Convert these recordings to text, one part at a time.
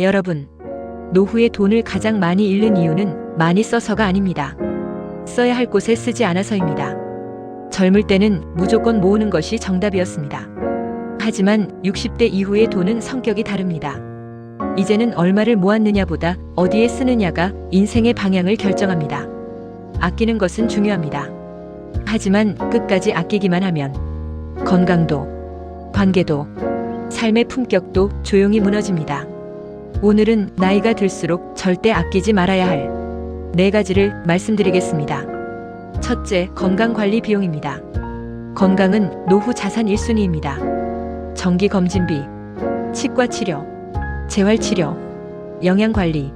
여러분, 노후에 돈을 가장 많이 잃는 이유는 많이 써서가 아닙니다. 써야 할 곳에 쓰지 않아서입니다. 젊을 때는 무조건 모으는 것이 정답이었습니다. 하지만 60대 이후의 돈은 성격이 다릅니다. 이제는 얼마를 모았느냐보다 어디에 쓰느냐가 인생의 방향을 결정합니다. 아끼는 것은 중요합니다. 하지만 끝까지 아끼기만 하면 건강도, 관계도, 삶의 품격도 조용히 무너집니다. 오늘은 나이가 들수록 절대 아끼지 말아야 할 네 가지를 말씀드리겠습니다. 첫째, 건강관리 비용입니다. 건강은 노후 자산 1순위입니다. 정기검진비, 치과치료, 재활치료, 영양관리,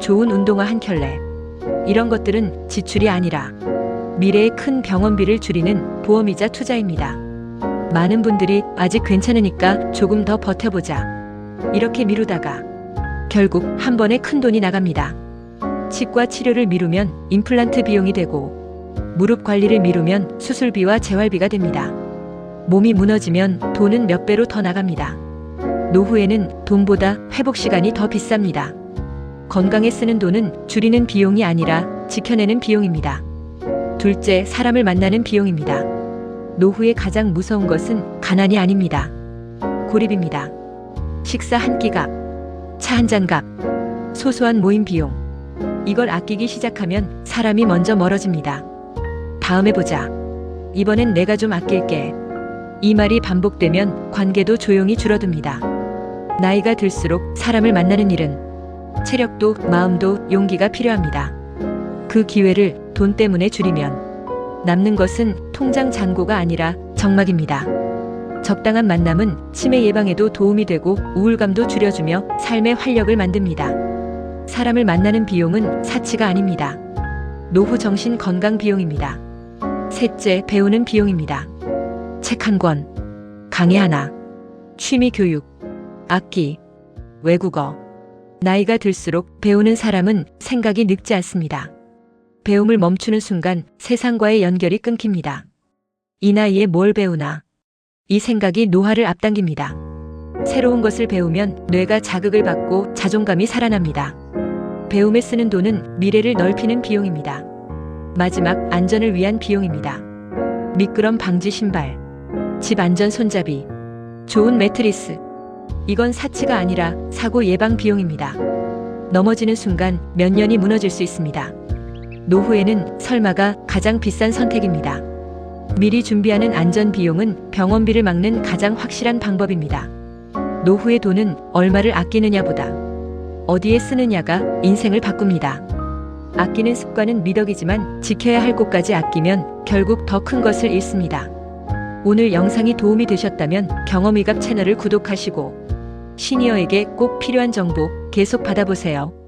좋은 운동화 한 켤레. 이런 것들은 지출이 아니라 미래의 큰 병원비를 줄이는 보험이자 투자입니다. 많은 분들이 아직 괜찮으니까 조금 더 버텨보자. 이렇게 미루다가 결국 한 번에 큰 돈이 나갑니다. 치과 치료를 미루면 임플란트 비용이 되고 무릎 관리를 미루면 수술비와 재활비가 됩니다. 몸이 무너지면 돈은 몇 배로 더 나갑니다. 노후에는 돈보다 회복 시간이 더 비쌉니다. 건강에 쓰는 돈은 줄이는 비용이 아니라 지켜내는 비용입니다. 둘째, 사람을 만나는 비용입니다. 노후의 가장 무서운 것은 가난이 아닙니다. 고립입니다. 식사 한끼 값, 차 한 잔 값, 소소한 모임 비용. 이걸 아끼기 시작하면 사람이 먼저 멀어집니다. 다음에 보자. 이번엔 내가 좀 아낄게. 이 말이 반복되면 관계도 조용히 줄어듭니다. 나이가 들수록 사람을 만나는 일은 체력도 마음도 용기가 필요합니다. 그 기회를 돈 때문에 줄이면 남는 것은 통장 잔고가 아니라 적막입니다. 적당한 만남은 치매 예방에도 도움이 되고 우울감도 줄여주며 삶의 활력을 만듭니다. 사람을 만나는 비용은 사치가 아닙니다. 노후 정신 건강 비용입니다. 셋째, 배우는 비용입니다. 책 한 권, 강의 하나, 취미 교육, 악기, 외국어. 나이가 들수록 배우는 사람은 생각이 늙지 않습니다. 배움을 멈추는 순간 세상과의 연결이 끊깁니다. 이 나이에 뭘 배우나? 이 생각이 노화를 앞당깁니다. 새로운 것을 배우면 뇌가 자극을 받고 자존감이 살아납니다. 배움에 쓰는 돈은 미래를 넓히는 비용입니다. 마지막 안전을 위한 비용입니다. 미끄럼 방지 신발, 집 안전 손잡이, 좋은 매트리스. 이건 사치가 아니라 사고 예방 비용입니다. 넘어지는 순간 몇 년이 무너질 수 있습니다. 노후에는 설마가 가장 비싼 선택입니다. 미리 준비하는 안전 비용은 병원비를 막는 가장 확실한 방법입니다. 노후의 돈은 얼마를 아끼느냐보다 어디에 쓰느냐가 인생을 바꿉니다. 아끼는 습관은 미덕이지만 지켜야 할 곳까지 아끼면 결국 더 큰 것을 잃습니다. 오늘 영상이 도움이 되셨다면 경험이갑 채널을 구독하시고 시니어에게 꼭 필요한 정보 계속 받아보세요.